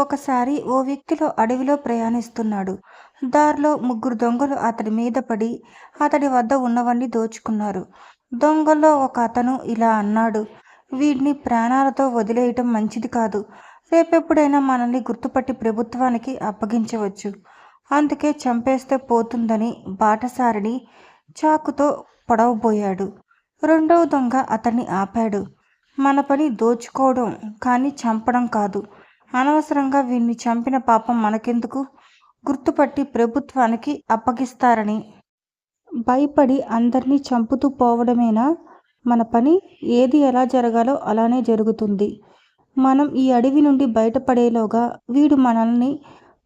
ఒకసారి ఓ వ్యక్తిలో అడవిలో ప్రయాణిస్తున్నాడు. దారిలో ముగ్గురు దొంగలు అతడి మీద పడి అతడి వద్ద ఉన్నవన్నీ దోచుకున్నారు. దొంగల్లో ఒక అతను ఇలా అన్నాడు వీడిని ప్రాణాలతో వదిలేయటం మంచిది కాదు. రేపెప్పుడైనా మనల్ని గుర్తుపట్టి ప్రభుత్వానికి అప్పగించవచ్చు. అందుకే చంపేస్తే పోతుందని బాటసారిని చాకుతో పొడవబోయాడు. రెండవ దొంగ అతన్ని ఆపాడు. మన పని దోచుకోవడం కానీ చంపడం కాదు. అనవసరంగా వీణ్ణి చంపిన పాపం మనకెందుకు? గుర్తుపట్టి ప్రభుత్వానికి అప్పగిస్తారని. భయపడి అందరినీ చంపుతూ పోవడమేనా? మన పని ఏది ఎలా జరగాలో అలానే జరుగుతుంది. మనం ఈ అడవి నుండి బయటపడేలోగా వీడు మనల్ని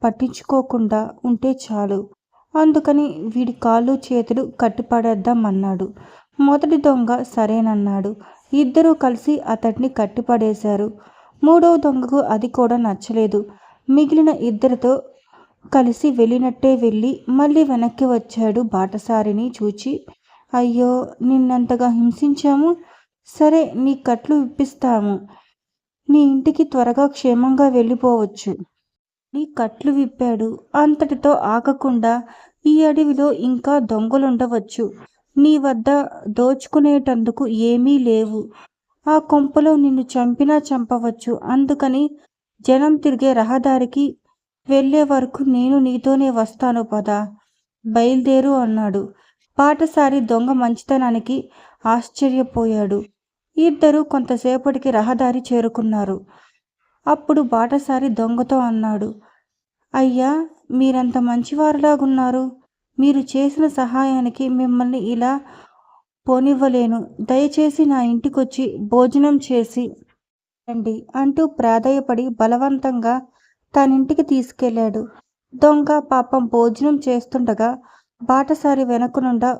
పట్టించుకోకుండా ఉంటే చాలు. అందుకని వీడి కాళ్ళు చేతులు కట్టిపడేద్దామన్నాడు. మొదటి దొంగ సరేనన్నాడు. ఇద్దరూ కలిసి అతడిని కట్టిపడేశారు. మూడవ దొంగకు అది కూడా నచ్చలేదు. మిగిలిన ఇద్దరితో కలిసి వెళ్ళినట్టే వెళ్ళి మళ్ళీ వెనక్కి వచ్చాడు బాటసారిని చూచి అయ్యో నిన్నంతగా హింసించాము? సరే నీ కట్లు విప్పిస్తాము. నీ ఇంటికి త్వరగా క్షేమంగా వెళ్ళిపోవచ్చు. నీ కట్లు విప్పాడు. అంతటితో ఆగకుండా ఈ అడవిలో ఇంకా దొంగలుండవచ్చు. నీ వద్ద దోచుకునేటందుకు ఏమీ లేవు. ఆ కొంపలో నిన్ను చంపినా చంపవచ్చు. అందుకని జనం తిరిగే రహదారికి వెళ్ళే వరకు నేను నీతోనే వస్తాను పదా. బయలుదేరు అన్నాడు. పాటసారి దొంగ మంచితనానికి ఆశ్చర్యపోయాడు. ఇద్దరు కొంతసేపటికి రహదారి చేరుకున్నారు. అప్పుడు బాటసారి దొంగతో అన్నాడు. అయ్యా మీరంత మంచివారులాగున్నారు. మీరు చేసిన సహాయానికి మిమ్మల్ని ఇలా పోనివ్వలేను. దయచేసి నా ఇంటికొచ్చి భోజనం చేసి రండి అంటూ ప్రాధేయపడి బలవంతంగా తనింటికి తీసుకెళ్ళాడు. దొంగ పాపం భోజనం చేస్తుండగా బాటసారి వెనకనుండా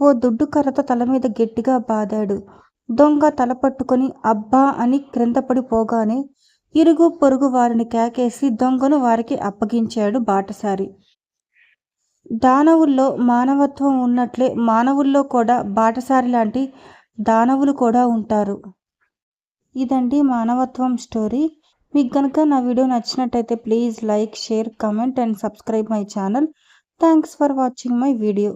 ఓ దుడ్డు కర్రతో తల మీద గట్టిగా బాదాడు. దొంగ తల పట్టుకుని అబ్బా అని క్రిందపడిపోగానే ఇరుగు పొరుగు వారిని కేకేసి దొంగను వారికి అప్పగించాడు బాటసారి. దానవుల్లో మానవత్వం ఉన్నట్లే మానవుల్లో కూడా బాటసారి లాంటి దానవులు కూడా ఉంటారు. ఇదండి మానవత్వం స్టోరీ. మీకు కనుక నా వీడియో నచ్చినట్టయితే please like share comment and subscribe my channel. Thanks for watching my video.